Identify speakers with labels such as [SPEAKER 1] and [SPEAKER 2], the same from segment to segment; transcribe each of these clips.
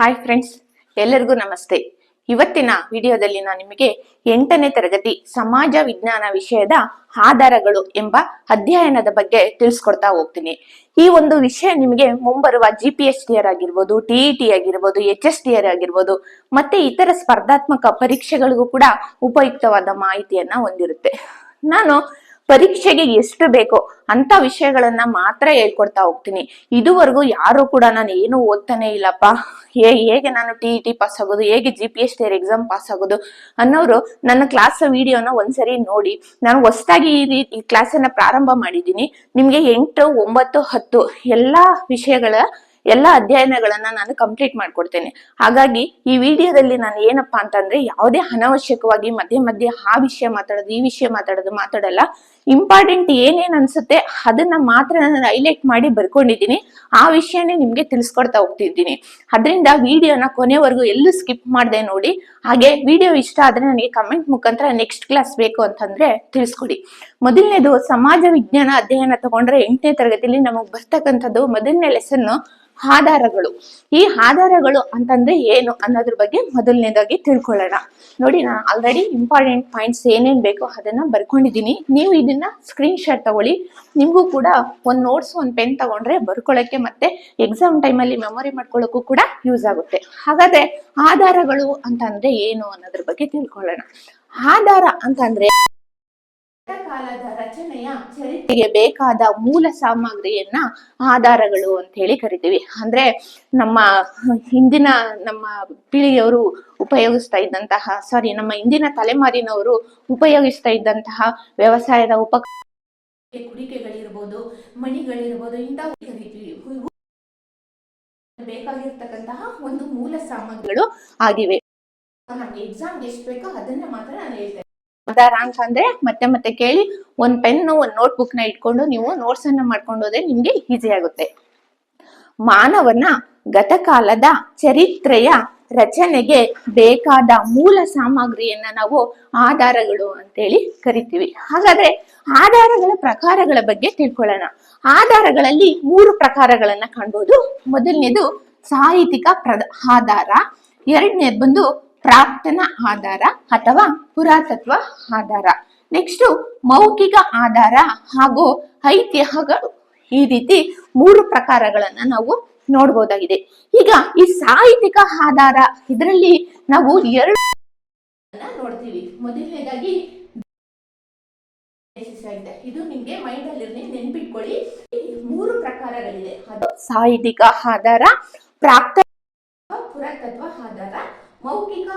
[SPEAKER 1] Hi friends ಎಲ್ಲರಿಗೂ ನಮಸ್ತೆ. ಇವತ್ತಿನ ವಿಡಿಯೋದಲ್ಲಿ ನಾನು ನಿಮಗೆ ಎಂಟನೇ ತರಗತಿ ಸಮಾಜ ವಿಜ್ಞಾನ ವಿಷಯದ ಆಧಾರಗಳು ಎಂಬ ಅಧ್ಯಯನದ ಬಗ್ಗೆ ತಿಳಿಸ್ಕೊಡ್ತಾ ಹೋಗ್ತೀನಿ. ಈ ಒಂದು ವಿಷಯ ನಿಮಗೆ ಮುಂಬರುವ G P S T R ಆಗಿರ್ಬೋದು ಟಿ ಇ ಟಿ ಆಗಿರ್ಬೋದು ಎಚ್ ಎಸ್ ಟಿ ಆರ್ ಆಗಿರ್ಬೋದು, ಮತ್ತೆ ಇತರ ಸ್ಪರ್ಧಾತ್ಮಕ ಪರೀಕ್ಷೆಗಳಿಗೂ ಕೂಡ ಉಪಯುಕ್ತವಾದ ಮಾಹಿತಿಯನ್ನ ಹೊಂದಿರುತ್ತೆ. ನಾನು ಪರೀಕ್ಷೆಗೆ ಎಷ್ಟು ಬೇಕೋ ಅಂತ ವಿಷಯಗಳನ್ನ ಮಾತ್ರ ಹೇಳ್ಕೊಡ್ತಾ ಹೋಗ್ತೀನಿ. ಇದುವರೆಗೂ ಯಾರು ಕೂಡ ನಾನು ಏನು ಓದ್ತಾನೆ ಇಲ್ಲಪ್ಪ. ಹೇ, ಹೇಗೆ ನಾನು ಟಿ ಇ ಟಿ ಪಾಸ್ ಆಗೋದು, ಹೇಗೆ G P S T exam pass ಆಗೋದು ಅನ್ನೋರು ನನ್ನ ಕ್ಲಾಸ್ ವಿಡಿಯೋನ ಒಂದ್ಸರಿ ನೋಡಿ. ನಾನು ಹೊಸದಾಗಿ ಈ ರೀತಿ ಈ ಕ್ಲಾಸನ್ನ ಪ್ರಾರಂಭ ಮಾಡಿದ್ದೀನಿ. ನಿಮ್ಗೆ ಎಂಟು, ಒಂಬತ್ತು, ಹತ್ತು ಎಲ್ಲಾ ವಿಷಯಗಳ, ಎಲ್ಲ ಅಧ್ಯಯನಗಳನ್ನ ನಾನು ಕಂಪ್ಲೀಟ್ ಮಾಡ್ಕೊಡ್ತೇನೆ. ಹಾಗಾಗಿ ಈ ವಿಡಿಯೋದಲ್ಲಿ ನಾನು ಏನಪ್ಪಾ ಅಂತಂದ್ರೆ ಯಾವುದೇ ಅನವಶ್ಯಕವಾಗಿ ಮಧ್ಯೆ ಮಧ್ಯೆ ಆ ವಿಷಯ ಮಾತಾಡೋದು, ಈ ವಿಷಯ ಮಾತಾಡೋದು ಮಾತಾಡಲ್ಲ. ಇಂಪಾರ್ಟೆಂಟ್ ಏನೇನ್ ಅನ್ಸುತ್ತೆ ಅದನ್ನ ಮಾತ್ರ ನಾನು ಹೈಲೈಟ್ ಮಾಡಿ ಬರ್ಕೊಂಡಿದ್ದೀನಿ. ಆ ವಿಷಯನೇ ನಿಮ್ಗೆ ತಿಳಿಸ್ಕೊಡ್ತಾ ಹೋಗ್ತಿದ್ದೀನಿ. ಅದರಿಂದ ವಿಡಿಯೋನ ಕೊನೆವರೆಗೂ ಎಲ್ಲೂ ಸ್ಕಿಪ್ ಮಾಡದೆ ನೋಡಿ. ಹಾಗೆ ವಿಡಿಯೋ ಇಷ್ಟ ಆದ್ರೆ ನನಗೆ ಕಮೆಂಟ್ ಮುಖಾಂತರ ನೆಕ್ಸ್ಟ್ ಕ್ಲಾಸ್ ಬೇಕು ಅಂತಂದ್ರೆ ತಿಳಿಸ್ಕೊಡಿ. ಮೊದಲನೇದು ಸಮಾಜ ವಿಜ್ಞಾನ ಅಧ್ಯಯನ ತಗೊಂಡ್ರೆ ಎಂಟನೇ ತರಗತಿಯಲ್ಲಿ ನಮಗ್ ಬರ್ತಕ್ಕಂಥದ್ದು ಮೊದಲನೇ ಲೆಸನ್ ಆಧಾರಗಳು. ಈ ಆಧಾರಗಳು ಅಂತಂದ್ರೆ ಏನು ಅನ್ನೋದ್ರ ಬಗ್ಗೆ ಮೊದಲನೇದಾಗಿ ತಿಳ್ಕೊಳ್ಳೋಣ. ನೋಡಿ ನಾನು ಆಲ್ರೆಡಿ ಇಂಪಾರ್ಟೆಂಟ್ ಪಾಯಿಂಟ್ಸ್ ಏನೇನ್ ಬೇಕೋ ಅದನ್ನ ಬರ್ಕೊಂಡಿದ್ದೀನಿ. ನೀವು ಇದನ್ನ ಸ್ಕ್ರೀನ್ ಶಾಟ್ ತಗೊಳ್ಳಿ. ನಿಮಗೂ ಕೂಡ ಒಂದು ನೋಟ್ಸ್ ಒಂದು ಪೆನ್ ತಗೊಂಡ್ರೆ ಬರ್ಕೊಳ್ಳೋಕೆ ಮತ್ತೆ ಎಕ್ಸಾಮ್ ಟೈಮಲ್ಲಿ ಮೆಮೊರಿ ಮಾಡ್ಕೊಳ್ಳೋಕ್ಕೂ ಕೂಡ ಯೂಸ್ ಆಗುತ್ತೆ. ಹಾಗಾದ್ರೆ ಆಧಾರಗಳು ಅಂತಂದ್ರೆ ಏನು ಅನ್ನೋದ್ರ ಬಗ್ಗೆ ತಿಳ್ಕೊಳ್ಳೋಣ. ಆಧಾರ ಅಂತಂದ್ರೆ ಕಾಲದ ರಚನೆಯ ಚರಿತ್ರೆಗೆ ಬೇಕಾದ ಮೂಲ ಸಾಮಗ್ರಿಯನ್ನ ಆಧಾರಗಳು ಅಂತ ಹೇಳಿ ಕರಿತೀವಿ. ಅಂದ್ರೆ ನಮ್ಮ ಹಿಂದಿನ ನಮ್ಮ ಪೀಳಿಗೆಯವರು ಉಪಯೋಗಿಸ್ತಾ ಇದ್ದಂತಹ ಸಾರಿ ನಮ್ಮ ಹಿಂದಿನ ತಲೆಮಾರಿನವರು ಉಪಯೋಗಿಸ್ತಾ ಇದ್ದಂತಹ ವ್ಯವಸಾಯದ ಉಪ ಕುಡಿಕೆಗಳಿರ್ಬೋದು ಮಣಿಗಳಿರ್ಬೋದು ಇಂತಹ ಬೇಕಾಗಿರ್ತಕ್ಕಂತಹ ಒಂದು ಮೂಲ ಸಾಮಗ್ರಿಗಳು ಆಗಿವೆ. ನಮ್ಗೆ ಎಕ್ಸಾಮ್ಗೆ ಎಷ್ಟು ಬೇಕೋ ಅದನ್ನ ಮಾತ್ರ ನಾನು ಹೇಳ್ತೇನೆ ಆಧಾರ ಅಂತಂದ್ರೆ ಮತ್ತೆ ಮತ್ತೆ ಕೇಳಿ ಒಂದ್ ಪೆನ್ ಒಂದ್ ನೋಟ್ ಬುಕ್ನ ಇಟ್ಕೊಂಡು ನೀವು ನೋಟ್ಸ್ ಅನ್ನ ಮಾಡ್ಕೊಂಡು ಹೋದ್ರೆ ನಿಮ್ಗೆ ಈಸಿ ಆಗುತ್ತೆ. ಮಾನವನ ಗತಕಾಲದ ಚರಿತ್ರೆಯ ರಚನೆಗೆ ಬೇಕಾದ ಮೂಲ ಸಾಮಗ್ರಿಯನ್ನ ನಾವು ಆಧಾರಗಳು ಅಂತೇಳಿ ಕರಿತೀವಿ. ಹಾಗಾದ್ರೆ ಆಧಾರಗಳ ಪ್ರಕಾರಗಳ ಬಗ್ಗೆ ತಿಳ್ಕೊಳ್ಳೋಣ. ಆಧಾರಗಳಲ್ಲಿ ಮೂರು ಪ್ರಕಾರಗಳನ್ನ ಕಾಣ್ಬೋದು. ಮೊದಲನೇದು ಸಾಹಿತ್ಯಿಕ ಪ್ರದ, ಆಧಾರ, ಎರಡನೇದು ಬಂದು ಪ್ರಾಕ್ತನ ಆಧಾರ ಅಥವಾ ಪುರಾತತ್ವ ಆಧಾರ. ನೆಕ್ಸ್ಟ್ ಮೌಖಿಕ ಆಧಾರ ಹಾಗೂ ಐತಿಹ್ಯಗಳು. ಈ ರೀತಿ ಮೂರು ಪ್ರಕಾರಗಳನ್ನ ನಾವು ನೋಡ್ಬೋದಾಗಿದೆ. ಈಗ ಈ ಸಾಹಿತ್ಯಿಕ ಆಧಾರ, ಇದರಲ್ಲಿ ನಾವು ಎರಡು ನೋಡ್ತೀವಿ. ಮೊದಲನೇದಾಗಿ ಇದೆ. ನಿಮ್ಗೆ ಮೈಂಡ್ ಅಲ್ಲಿ ನೆನ್ಪಿಟ್ಕೊಳ್ಳಿ. ಮೂರು ಪ್ರಕಾರಗಳಿದೆ. ಅದು ಸಾಹಿತ್ಯಿಕ ಆಧಾರ ಪ್ರಾಕ್ತ ಪುರಾತತ್ವ ಆಧಾರ ಮೌಖಿಕ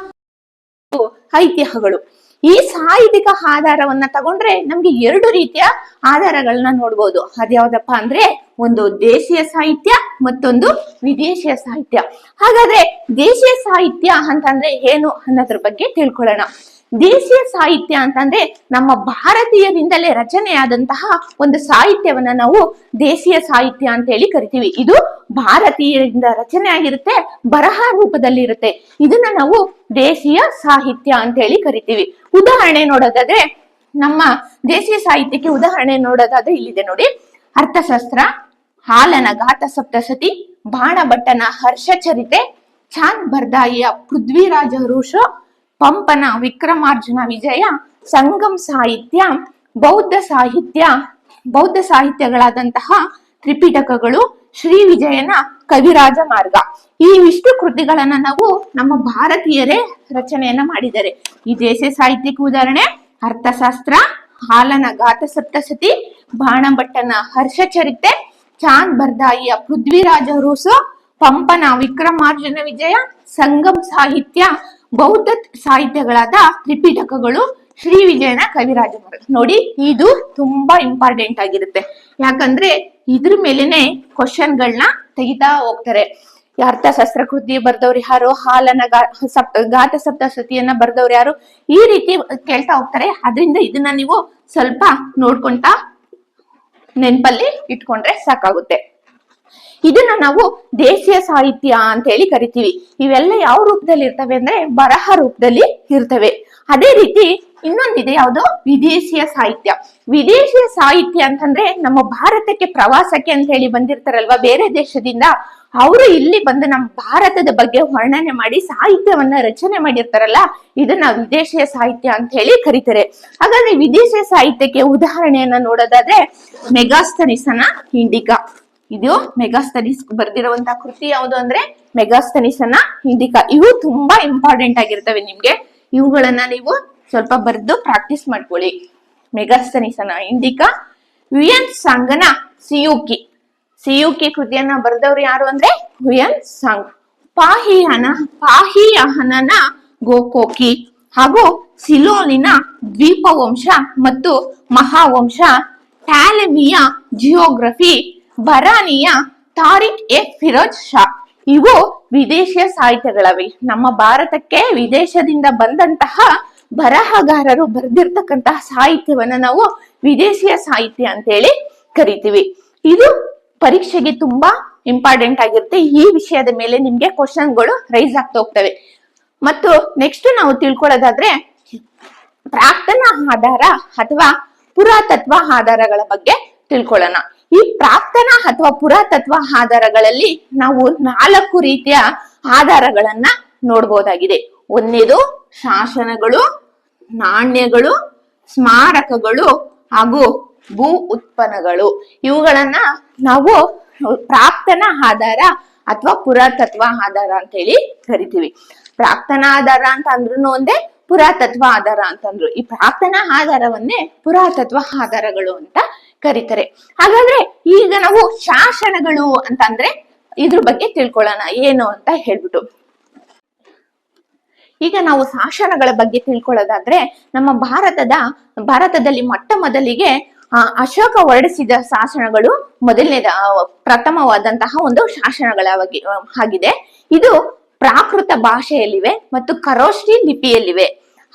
[SPEAKER 1] ಐತಿಹ್ಯಗಳು. ಈ ಸಾಹಿತ್ಯಿಕ ಆಧಾರವನ್ನ ತಗೊಂಡ್ರೆ ನಮ್ಗೆ ಎರಡು ರೀತಿಯ ಆಧಾರಗಳನ್ನ ನೋಡ್ಬೋದು. ಅದ್ಯಾವ್ದಪ್ಪ ಅಂದ್ರೆ ಒಂದು ದೇಶೀಯ ಸಾಹಿತ್ಯ ಮತ್ತೊಂದು ವಿದೇಶಿಯ ಸಾಹಿತ್ಯ. ಹಾಗಾದ್ರೆ ದೇಶೀಯ ಸಾಹಿತ್ಯ ಅಂತಂದ್ರೆ ಏನು ಅನ್ನೋದ್ರ ಬಗ್ಗೆ ತಿಳ್ಕೊಳ್ಳೋಣ. ದೇಶೀಯ ಸಾಹಿತ್ಯ ಅಂತಂದ್ರೆ ನಮ್ಮ ಭಾರತೀಯರಿಂದಲೇ ರಚನೆಯಾದಂತಹ ಒಂದು ಸಾಹಿತ್ಯವನ್ನ ನಾವು ದೇಶೀಯ ಸಾಹಿತ್ಯ ಅಂತ ಹೇಳಿ ಕರಿತೀವಿ. ಇದು ಭಾರತೀಯರಿಂದ ರಚನೆ ಆಗಿರುತ್ತೆ ಬರಹ ರೂಪದಲ್ಲಿ ಇರುತ್ತೆ ಇದನ್ನ ನಾವು ದೇಶೀಯ ಸಾಹಿತ್ಯ ಅಂತ ಹೇಳಿ ಕರಿತೀವಿ. ಉದಾಹರಣೆ ನೋಡೋದಾದ್ರೆ, ನಮ್ಮ ದೇಶೀಯ ಸಾಹಿತ್ಯಕ್ಕೆ ಉದಾಹರಣೆ ನೋಡೋದಾದ್ರೆ ಇಲ್ಲಿದೆ ನೋಡಿ. ಅರ್ಥಶಾಸ್ತ್ರ, ಹಾಲನ ಗಾತ ಸಪ್ತಸತಿ, ಬಾಣಭಟ್ಟನ ಹರ್ಷಚರಿತೆ ಚಾಂದ್ ಬರ್ದಾಯಿಯ ಪೃಥ್ವಿರಾಜ ರೂಷೋ, ಪಂಪನ ವಿಕ್ರಮಾರ್ಜುನ ವಿಜಯ, ಸಂಗಮ್ ಸಾಹಿತ್ಯ, ಬೌದ್ಧ ಸಾಹಿತ್ಯ, ಬೌದ್ಧ ಸಾಹಿತ್ಯಗಳಾದಂತಹ ತ್ರಿಪಿಟಕಗಳು ಶ್ರೀ ವಿಜಯನ ಕವಿರಾಜ ಮಾರ್ಗ. ಈ ಇಷ್ಟು ಕೃತಿಗಳನ್ನ ನಾವು ನಮ್ಮ ಭಾರತೀಯರೇ ರಚನೆಯನ್ನ ಮಾಡಿದ್ದಾರೆ. ಈ ದೇಶ ಸಾಹಿತ್ಯಕ್ಕೆ ಉದಾಹರಣೆ, ಅರ್ಥಶಾಸ್ತ್ರ, ಹಾಲನ ಗಾತ ಸಪ್ತಸತಿ, ಬಾಣಭಟ್ಟನ ಹರ್ಷಚರಿತೆ ಚಾಂದ್ ಬರ್ದಾಯಿಯ ಪೃಥ್ವಿರಾಜ ರೂಸು, ಪಂಪನ ವಿಕ್ರಮಾರ್ಜುನ ವಿಜಯ, ಸಂಗಮ್ ಸಾಹಿತ್ಯ ಬೌದ್ಧ ಸಾಹಿತ್ಯಗಳಾದ ತ್ರಿಪಿಟಕಗಳು ಶ್ರೀ ವಿಜಯನ ಕವಿರಾಜ ಮಾರ್ಗ. ನೋಡಿ, ಇದು ತುಂಬಾ ಇಂಪಾರ್ಟೆಂಟ್ ಆಗಿರುತ್ತೆ. ಯಾಕಂದ್ರೆ ಇದ್ರ ಮೇಲೆನೆ ಕ್ವಶನ್ಗಳನ್ನ ತೆಗಿತಾ ಹೋಗ್ತಾರೆ. ಅರ್ಥಶಾಸ್ತ್ರ ಕೃತಿ ಬರ್ದವ್ರು ಯಾರು? ಹಾಲನ ಗಾ, ಸಪ್ತ ಗಾತ ಸಪ್ತಸತಿಯನ್ನ ಬರ್ದವ್ರು ಯಾರು? ಈ ರೀತಿ ಕೇಳ್ತಾ ಹೋಗ್ತಾರೆ. ಅದರಿಂದ ಇದನ್ನ ನೀವು ಸ್ವಲ್ಪ ನೋಡ್ಕೊಂತ ನೆನ್ಪಲ್ಲಿ ಇಟ್ಕೊಂಡ್ರೆ ಸಾಕಾಗುತ್ತೆ. ಇದನ್ನ ನಾವು ದೇಶೀಯ ಸಾಹಿತ್ಯ ಅಂತ ಹೇಳಿ ಕರಿತೀವಿ. ಇವೆಲ್ಲ ಯಾವ ರೂಪದಲ್ಲಿ ಇರ್ತವೆ ಅಂದ್ರೆ ಬರಹ ರೂಪದಲ್ಲಿ ಇರ್ತವೆ. ಅದೇ ರೀತಿ ಇನ್ನೊಂದಿದೆ ಯಾವುದು? ವಿದೇಶಿಯ ಸಾಹಿತ್ಯ. ವಿದೇಶಿಯ ಸಾಹಿತ್ಯ ಅಂತಂದ್ರೆ ನಮ್ಮ ಭಾರತಕ್ಕೆ ಪ್ರವಾಸಕ್ಕೆ ಅಂತ ಹೇಳಿ ಬಂದಿರ್ತಾರಲ್ವಾ? ಬೇರೆ ದೇಶದಿಂದ ಅವರು ಇಲ್ಲಿ ಬಂದು ನಮ್ಮ ಭಾರತದ ಬಗ್ಗೆ ವರ್ಣನೆ ಮಾಡಿ ಸಾಹಿತ್ಯವನ್ನ ರಚನೆ ಮಾಡಿರ್ತಾರಲ್ಲ, ಇದನ್ನ ವಿದೇಶಿಯ ಸಾಹಿತ್ಯ ಅಂತ ಹೇಳಿ ಕರೀತಾರೆ. ಹಾಗಾದ್ರೆ ವಿದೇಶಿಯ ಸಾಹಿತ್ಯಕ್ಕೆ ಉದಾಹರಣೆಯನ್ನ ನೋಡೋದಾದ್ರೆ ಮೆಗಾಸ್ತನಿಸನ ಇಂಡಿಕಾ ಇದು ಮೆಗಾಸ್ತನಿಸ್ ಬರ್ದಿರುವಂತಹ ಕೃತಿ ಯಾವುದು ಅಂದ್ರೆ ಮೆಗಾಸ್ತನಿಸನ ಇಂಡಿಕಾ ಇವು ತುಂಬಾ ಇಂಪಾರ್ಟೆಂಟ್ ಆಗಿರ್ತವೆ ನಿಮ್ಗೆ. ಇವುಗಳನ್ನ ನೀವು ಸ್ವಲ್ಪ ಬರೆದು ಪ್ರಾಕ್ಟೀಸ್ ಮಾಡ್ಕೊಳ್ಳಿ. ಮೆಗಾಸ್ತನಿಸನ ಇಂಡಿಕಾ ವಿಯನ್ ಸಂಗನ ಸಿಯುಕಿ. ಸಿಯುಕಿ ಕೃತಿಯನ್ನ ಬರೆದವ್ರು ಯಾರು ಅಂದ್ರೆ ಹುಯನ್ ಸಂಗ್. ಪಾಹಿಯನ ಪಾಹಿಯಹನನ ಗೋಕೋಕಿ ಹಾಗೂ ಸಿಲೋನಿನ ದ್ವೀಪವಂಶ ಮತ್ತು ಮಹಾವಂಶ ಟ್ಯಾಲಮಿಯ ಜಿಯೋಗ್ರಫಿ ಬರಾನಿಯ ತಾರಿಕ್ ಎ ಫಿರೋಜ್ ಶಾ. ಇವು ವಿದೇಶಿಯ ಸಾಹಿತ್ಯಗಳವೆ. ನಮ್ಮ ಭಾರತಕ್ಕೆ ವಿದೇಶದಿಂದ ಬಂದಂತಹ ಬರಹಗಾರರು ಬರೆದಿರ್ತಕ್ಕಂತಹ ಸಾಹಿತ್ಯವನ್ನ ನಾವು ವಿದೇಶಿಯ ಸಾಹಿತ್ಯ ಅಂತೇಳಿ ಕರಿತೀವಿ. ಇದು ಪರೀಕ್ಷೆಗೆ ತುಂಬಾ ಇಂಪಾರ್ಟೆಂಟ್ ಆಗಿರುತ್ತೆ. ಈ ವಿಷಯದ ಮೇಲೆ ನಿಮ್ಗೆ ಕ್ವಶನ್ಗಳು ರೈಸ್ ಆಗ್ತಾ ಹೋಗ್ತವೆ. ಮತ್ತು ನೆಕ್ಸ್ಟ್ ನಾವು ತಿಳ್ಕೊಳ್ಳೋದಾದ್ರೆ ಪ್ರಾಕ್ತನ ಆಧಾರ ಅಥವಾ ಪುರಾತತ್ವ ಆಧಾರಗಳ ಬಗ್ಗೆ ತಿಳ್ಕೊಳ್ಳೋಣ. ಈ ಪ್ರಾಕ್ತನ ಅಥವಾ ಪುರಾತತ್ವ ಆಧಾರಗಳಲ್ಲಿ ನಾವು ನಾಲ್ಕು ರೀತಿಯ ಆಧಾರಗಳನ್ನ ನೋಡ್ಬೋದಾಗಿದೆ. ಒಂದೇದು ಶಾಸನಗಳು ನಾಣ್ಯಗಳು, ಸ್ಮಾರಕಗಳು ಹಾಗೂ ಭೂ ಉತ್ಪನ್ನಗಳು. ಇವುಗಳನ್ನ ನಾವು ಪ್ರಾಕ್ತನ ಆಧಾರ ಅಥವಾ ಪುರಾತತ್ವ ಆಧಾರ ಅಂತ ಹೇಳಿ ಕರಿತೀವಿ. ಪ್ರಾಪ್ತನ ಆಧಾರ ಅಂತ ಅಂದ್ರೂ ಒಂದೇ, ಪುರಾತತ್ವ ಆಧಾರ ಅಂತಂದ್ರು ಈ ಪ್ರಾಪ್ತನ ಆಧಾರವನ್ನೇ ಪುರಾತತ್ವ ಆಧಾರಗಳು ಅಂತ ಕರೀತಾರೆ. ಹಾಗಾದ್ರೆ ಈಗ ನಾವು ಶಾಸನಗಳು ಅಂತಂದ್ರೆ ಇದ್ರ ಬಗ್ಗೆ ತಿಳ್ಕೊಳ್ಳೋಣ. ಏನು ಅಂತ ಹೇಳ್ಬಿಟ್ಟು. ಈಗ ನಾವು ಶಾಸನಗಳ ಬಗ್ಗೆ ತಿಳ್ಕೊಳ್ಳೋದಾದ್ರೆ ನಮ್ಮ ಭಾರತದ, ಭಾರತದಲ್ಲಿ ಮೊಟ್ಟ ಮೊದಲಿಗೆ ಅಶೋಕ ಹೊರಡಿಸಿದ ಶಾಸನಗಳು ಮೊದಲನೇದ ಪ್ರಥಮವಾದಂತಹ ಒಂದು ಶಾಸನಗಳ ಆಗಿದೆ. ಇದು ಪ್ರಾಕೃತ ಭಾಷೆಯಲ್ಲಿವೆ ಮತ್ತು ಕರೋಷ್ಠಿ ಲಿಪಿಯಲ್ಲಿವೆ.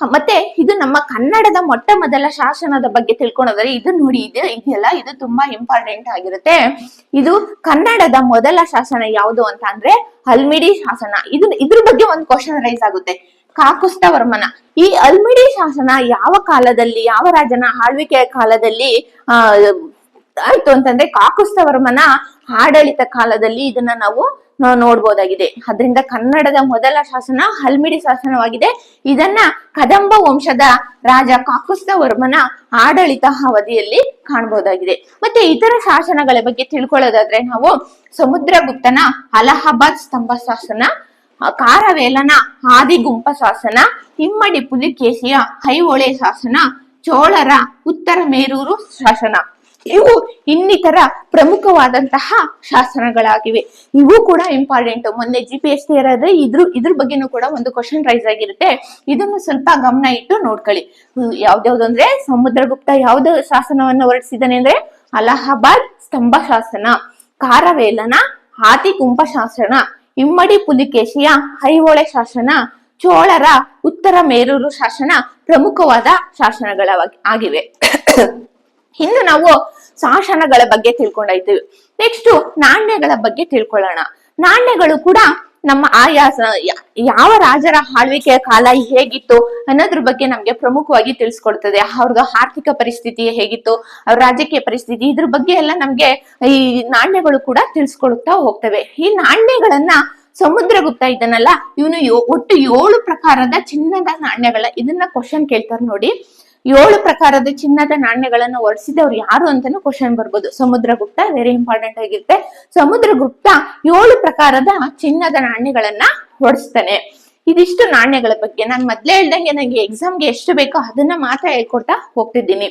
[SPEAKER 1] ಮತ್ತೆ ಇದು ನಮ್ಮ ಕನ್ನಡದ ಮೊಟ್ಟ ಮೊದಲ ಶಾಸನದ ಬಗ್ಗೆ ತಿಳ್ಕೊಳೋದ್ರೆ ಇದು ನೋಡಿ, ಇದು ಇದೆಯಲ್ಲ ಇದು ತುಂಬಾ ಇಂಪಾರ್ಟೆಂಟ್ ಆಗಿರುತ್ತೆ. ಇದು ಕನ್ನಡದ ಮೊದಲ ಶಾಸನ ಯಾವುದು ಅಂತ ಅಂದ್ರೆ ಹಲ್ಮಿಡಿ ಶಾಸನ. ಇದು, ಇದ್ರ ಬಗ್ಗೆ ಒಂದು ಕ್ವಶನ್ ರೈಸ್ ಆಗುತ್ತೆ. ಕಾಕುಸ್ತವರ್ಮನ. ಈ ಅಲ್ಮಿಡಿ ಶಾಸನ ಯಾವ ಕಾಲದಲ್ಲಿ, ಯಾವ ರಾಜನ ಆಳ್ವಿಕೆಯ ಕಾಲದಲ್ಲಿ ಆಯ್ತು ಅಂತಂದ್ರೆ ಕಾಕುಸ್ತವರ್ಮನ ಆಡಳಿತ ಕಾಲದಲ್ಲಿ ಇದನ್ನ ನಾವು ನೋಡ್ಬೋದಾಗಿದೆ. ಅದರಿಂದ ಕನ್ನಡದ ಮೊದಲ ಶಾಸನ ಹಲ್ಮಿಡಿ ಶಾಸನವಾಗಿದೆ. ಇದನ್ನ ಕದಂಬ ವಂಶದ ರಾಜ ಕಾಕುಸ್ತವರ್ಮನ ಆಡಳಿತ ಅವಧಿಯಲ್ಲಿ ಕಾಣಬಹುದಾಗಿದೆ ಮತ್ತೆ ಇತರ ಶಾಸನಗಳ ಬಗ್ಗೆ ತಿಳ್ಕೊಳ್ಳೋದಾದ್ರೆ ನಾವು ಸಮುದ್ರಗುಪ್ತನ ಅಲಹಾಬಾದ್ ಸ್ತಂಭ ಶಾಸನ ಕಾರವೇಲನ ಆದಿಗುಂಪ ಶಾಸನ ಹಿಮ್ಮಡಿ ಪುಲಿಕೇಶಿಯ ಐಹೊಳೆ ಶಾಸನ, ಚೋಳರ ಉತ್ತರ ಮೇರೂರು ಶಾಸನ. ಇವು ಇನ್ನಿತರ ಪ್ರಮುಖವಾದಂತಹ ಶಾಸನಗಳಾಗಿವೆ. ಇವು ಕೂಡ ಇಂಪಾರ್ಟೆಂಟ್ ಮೊನ್ನೆ ಜಿ ಪಿ ಎಸ್ ಟಿ ಇರೋದ್ರೆ ಇದ್ರ ಇದ್ರ ಬಗ್ಗೆನೂ ಕೂಡ ಒಂದು ಕ್ವಶನ್ ರೈಸ್ ಆಗಿರುತ್ತೆ. ಇದನ್ನು ಸ್ವಲ್ಪ ಗಮನ ಇಟ್ಟು ನೋಡ್ಕೊಳ್ಳಿ. ಅಂದ್ರೆ, ಸಮುದ್ರಗುಪ್ತ ಯಾವ್ದು ಶಾಸನವನ್ನು ಹೊರಡಿಸಿದ್ದಾನೆ ಅಂದ್ರೆ, ಅಲಹಾಬಾದ್ ಸ್ತಂಭ ಶಾಸನ, ಕಾರವೇಲನ ಆದಿಗುಂಪ ಶಾಸನ ಇಮ್ಮಡಿ ಪುಲಿಕೇಶಿಯ ಐಹೊಳೆ ಶಾಸನ, ಚೋಳರ ಉತ್ತರ ಮೇರೂರು ಶಾಸನ ಪ್ರಮುಖವಾದ ಶಾಸನಗಳ ಆಗಿವೆ. ಇನ್ನು ನಾವು ಶಾಸನಗಳ ಬಗ್ಗೆ ತಿಳ್ಕೊಂಡಾಯ್ತೀವಿ. ನೆಕ್ಸ್ಟ್ ನಾಣ್ಯಗಳ ಬಗ್ಗೆ ತಿಳ್ಕೊಳ್ಳೋಣ. ನಾಣ್ಯಗಳು ಕೂಡ ನಮ್ಮ ಆಯಾಸ ಯಾವ ರಾಜರ ಆಳ್ವಿಕೆಯ ಕಾಲ ಹೇಗಿತ್ತು ಅನ್ನೋದ್ರ ಬಗ್ಗೆ ನಮ್ಗೆ ಪ್ರಮುಖವಾಗಿ ತಿಳಿಸ್ಕೊಡ್ತದೆ. ಅವ್ರದ್ದು ಆರ್ಥಿಕ ಪರಿಸ್ಥಿತಿ ಹೇಗಿತ್ತು, ಅವ್ರ ರಾಜಕೀಯ ಪರಿಸ್ಥಿತಿ, ಇದ್ರ ಬಗ್ಗೆ ಎಲ್ಲ ನಮ್ಗೆ ಈ ನಾಣ್ಯಗಳು ಕೂಡ ತಿಳಿಸ್ಕೊಡುತ್ತಾ ಹೋಗ್ತವೆ. ಈ ನಾಣ್ಯಗಳನ್ನ ಸಮುದ್ರಗುಪ್ತ ಇದನ್ನಲ್ಲ ಇವನು ಒಟ್ಟು ಏಳು ಪ್ರಕಾರದ ಚಿನ್ನದ ನಾಣ್ಯಗಳ, ಇದನ್ನ ಕ್ವಶನ್ ಕೇಳ್ತಾರೆ ನೋಡಿ. ಏಳು ಪ್ರಕಾರದ ಚಿನ್ನದ ನಾಣ್ಯಗಳನ್ನ ಹೊರಡಿಸಿದವ್ರು ಯಾರು ಅಂತಾನು ಕ್ವಶನ್ ಬರ್ಬೋದು. ಸಮುದ್ರಗುಪ್ತ ವೆರಿ ಇಂಪಾರ್ಟೆಂಟ್ ಆಗಿರುತ್ತೆ. ಸಮುದ್ರಗುಪ್ತ ಏಳು ಪ್ರಕಾರದ ಚಿನ್ನದ ನಾಣ್ಯಗಳನ್ನ ಹೊಡಿಸ್ತಾನೆ ಇದಿಷ್ಟು ನಾಣ್ಯಗಳ ಬಗ್ಗೆ. ನಾನು ಮೊದ್ಲೇ ಹೇಳ್ದಂಗೆ ನನಗೆ ಎಕ್ಸಾಮ್ಗೆ ಎಷ್ಟು ಬೇಕೋ ಅದನ್ನ ಮಾತ್ರ ಹೇಳ್ಕೊಡ್ತಾ ಹೋಗ್ತಿದ್ದೀನಿ.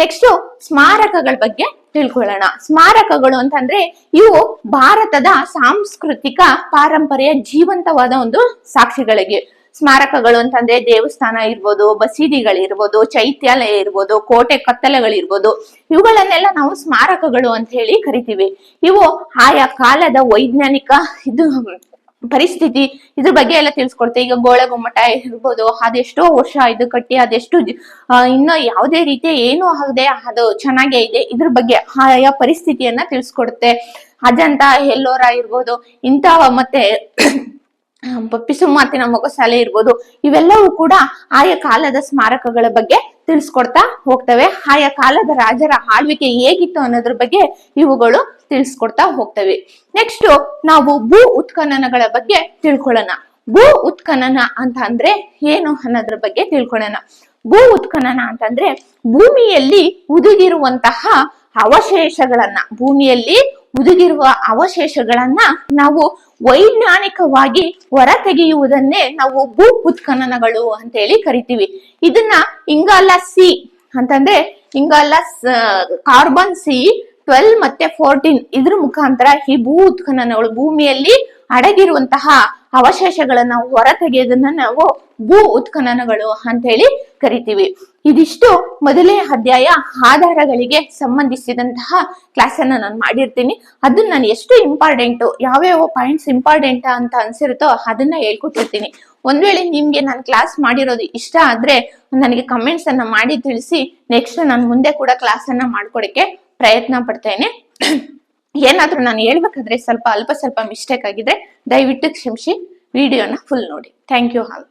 [SPEAKER 1] ನೆಕ್ಸ್ಟ್ ಸ್ಮಾರಕಗಳ ಬಗ್ಗೆ ತಿಳ್ಕೊಳ್ಳೋಣ. ಸ್ಮಾರಕಗಳು ಅಂತಂದ್ರೆ ಇವು ಭಾರತದ ಸಾಂಸ್ಕೃತಿಕ ಪಾರಂಪರೆಯ ಜೀವಂತವಾದ ಒಂದು ಸಾಕ್ಷಿಗಳಿಗೆ. ಸ್ಮಾರಕಗಳು ಅಂತಂದ್ರೆ ದೇವಸ್ಥಾನ ಇರ್ಬೋದು, ಬಸೀದಿಗಳಿರ್ಬೋದು, ಚೈತ್ಯಾಲಯ ಇರ್ಬೋದು, ಕೋಟೆ ಕತ್ತಲೆಗಳಿರ್ಬೋದು. ಇವುಗಳನ್ನೆಲ್ಲ ನಾವು ಸ್ಮಾರಕಗಳು ಅಂತ ಹೇಳಿ ಕರಿತೀವಿ. ಇವು ಆಯಾ ಕಾಲದ ವೈಜ್ಞಾನಿಕ ಇದು ಪರಿಸ್ಥಿತಿ ಇದ್ರ ಬಗ್ಗೆ ಎಲ್ಲ ತಿಳಿಸ್ಕೊಡ್ತೆ. ಈಗ ಗೋಳಗುಮ್ಮಟ ಇರ್ಬೋದು, ಅದೆಷ್ಟೋ ವರ್ಷ ಇದು ಕಟ್ಟಿ, ಅದೆಷ್ಟು ಇನ್ನು ಯಾವುದೇ ರೀತಿ ಏನು ಆಗದೆ ಅದು ಚೆನ್ನಾಗೇ ಇದೆ. ಇದ್ರ ಬಗ್ಗೆ ಆಯಾ ಪರಿಸ್ಥಿತಿಯನ್ನ ತಿಳಿಸ್ಕೊಡುತ್ತೆ ಅಜಂತ ಎಲ್ಲೋರ ಇರ್ಬೋದು, ಇಂಥ ಮತ್ತೆ ಪಿಸುಮಾತಿನ ಮೊಗಸಾಲೆ ಇರ್ಬೋದು, ಇವೆಲ್ಲವೂ ಕೂಡ ಆಯಾ ಕಾಲದ ಸ್ಮಾರಕಗಳ ಬಗ್ಗೆ ತಿಳಿಸ್ಕೊಡ್ತಾ ಹೋಗ್ತವೆ. ಆಯಾ ಕಾಲದ ರಾಜರ ಆಳ್ವಿಕೆ ಹೇಗಿತ್ತು ಅನ್ನೋದ್ರ ಬಗ್ಗೆ ಇವುಗಳು ತಿಳಿಸ್ಕೊಡ್ತಾ ಹೋಗ್ತವೆ. ನೆಕ್ಸ್ಟ್ ನಾವು ಭೂ ಉತ್ಖನನಗಳ ಬಗ್ಗೆ ತಿಳ್ಕೊಳ್ಳೋಣ. ಭೂ ಉತ್ಖನನ ಅಂತ ಅಂದ್ರೆ ಏನು ಅನ್ನೋದ್ರ ಬಗ್ಗೆ ತಿಳ್ಕೊಳ್ಳೋಣ. ಭೂ ಉತ್ಖನನ ಅಂತಂದ್ರೆ ಭೂಮಿಯಲ್ಲಿ ಉದುಗಿರುವಂತಹ ಅವಶೇಷಗಳನ್ನ, ಭೂಮಿಯಲ್ಲಿ ಉದುಗಿರುವ ಅವಶೇಷಗಳನ್ನ ನಾವು ವೈಜ್ಞಾನಿಕವಾಗಿ ಹೊರತೆಗೆಯುವುದನ್ನೇ ನಾವು ಭೂ ಉತ್ಖನನಗಳು ಅಂತ ಹೇಳಿ ಕರಿತೀವಿ. ಇದನ್ನ ಇಂಗಾಲ ಸಿ ಅಂತಂದ್ರೆ ಇಂಗಾಲ ಕಾರ್ಬನ್ ಸಿ ಟ್ವೆಲ್ ಮತ್ತೆ ಫೋರ್ಟೀನ್ ಇದ್ರ ಮುಖಾಂತರ ಈ ಭೂ ಉತ್ಖನನಗಳು ಭೂಮಿಯಲ್ಲಿ ಅಡಗಿರುವಂತಹ ಅವಶೇಷಗಳನ್ನ ಹೊರ ತೆಗೆಯೋದನ್ನ ನಾವು ಭೂ ಉತ್ಖನನಗಳು ಅಂತ ಹೇಳಿ ಕರಿತೀವಿ. ಇದಿಷ್ಟು ಮೊದಲೇ ಅಧ್ಯಾಯ ಆಧಾರಗಳಿಗೆ ಸಂಬಂಧಿಸಿದಂತಹ ಕ್ಲಾಸ್ ಅನ್ನ ನಾನು ಮಾಡಿರ್ತೀನಿ. ಅದನ್ನ ನಾನು ಎಷ್ಟು ಇಂಪಾರ್ಟೆಂಟ್ ಯಾವ್ಯಾವ ಪಾಯಿಂಟ್ಸ್ ಇಂಪಾರ್ಟೆಂಟ್ ಅಂತ ಅನ್ಸಿರುತ್ತೋ ಅದನ್ನ ಹೇಳ್ಕೊಟ್ಟಿರ್ತೀನಿ. ಒಂದ್ ವೇಳೆ ನಿಮ್ಗೆ ನಾನು ಕ್ಲಾಸ್ ಮಾಡಿರೋದು ಇಷ್ಟ ಆದ್ರೆ ನನಗೆ ಕಮೆಂಟ್ಸ್ ಅನ್ನ ಮಾಡಿ ತಿಳಿಸಿ ನೆಕ್ಸ್ಟ್ ನಾನು ಮುಂದೆ ಕೂಡ ಕ್ಲಾಸ್ ಅನ್ನ ಮಾಡ್ಕೊಡಕ್ಕೆ ಪ್ರಯತ್ನ ಪಡ್ತೇನೆ. ಏನಾದ್ರೂ ನಾನು ಹೇಳ್ಬೇಕಾದ್ರೆ ಸ್ವಲ್ಪ ಅಲ್ಪ ಸ್ವಲ್ಪ ಮಿಸ್ಟೇಕ್ ಆಗಿದ್ರೆ ದಯವಿಟ್ಟು ಕ್ಷಮಿಸಿ ವಿಡಿಯೋನ ಫುಲ್ ನೋಡಿ. Thank you all